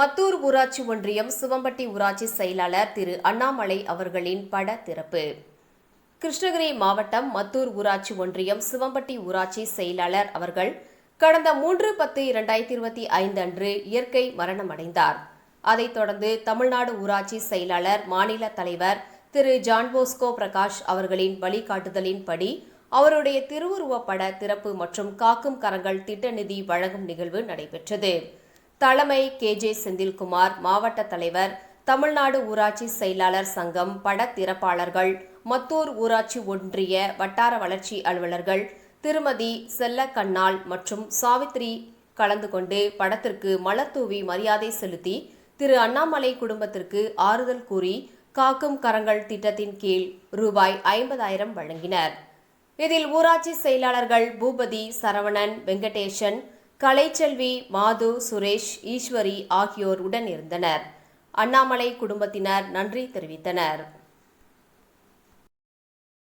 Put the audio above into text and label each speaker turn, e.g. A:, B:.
A: மத்தூர் ஊராட்சி ஒன்றியம் சிவம்பட்டி ஊராட்சி செயலாளர் திரு அண்ணாமலை அவர்களின் பட திறப்பு கிருஷ்ணகிரி மாவட்டம் மத்தூர் ஊராட்சி ஒன்றியம் சிவம்பட்டி ஊராட்சி செயலாளர் அவர்கள் கடந்த மூன்று பத்து இரண்டாயிரத்தி இருபத்தி ஐந்து அன்று இயற்கை மரணமடைந்தார். அதைத் தொடர்ந்து தமிழ்நாடு ஊராட்சி செயலாளர் மாநில தலைவர் திரு ஜான்போஸ்கோ பிரகாஷ் அவர்களின் வழிகாட்டுதலின்படி அவருடைய திருவுருவப்பட திறப்பு மற்றும் காக்கும் கரங்கள் திட்ட நிதி வழங்கும் நிகழ்வு நடைபெற்றது. தலைமை கே. ஜே. செந்தில்குமார் மாவட்ட தலைவர் தமிழ்நாடு ஊராட்சி செயலாளர் சங்கம் பட திறப்பாளர்கள் மத்தூர் ஊராட்சி ஒன்றிய வட்டார வளர்ச்சி அலுவலர்கள் திருமதி செல்ல கண்ணாள் மற்றும் சாவித்ரி கலந்து கொண்டு படத்திற்கு மலர் தூவி மரியாதை செலுத்தி திரு அண்ணாமலை குடும்பத்திற்கு ஆறுதல் கூறி காக்கும் கரங்கள் திட்டத்தின் கீழ் ரூபாய் ஐம்பதாயிரம் வழங்கினர். இதில் ஊராட்சி செயலாளர்கள் பூபதி சரவணன் வெங்கடேசன் கலைச்செல்வி மாது சுரேஷ் ஈஸ்வரி ஆகியோர் உடன் இருந்தனர் அண்ணாமலை குடும்பத்தினர் நன்றி தெரிவித்தனர்.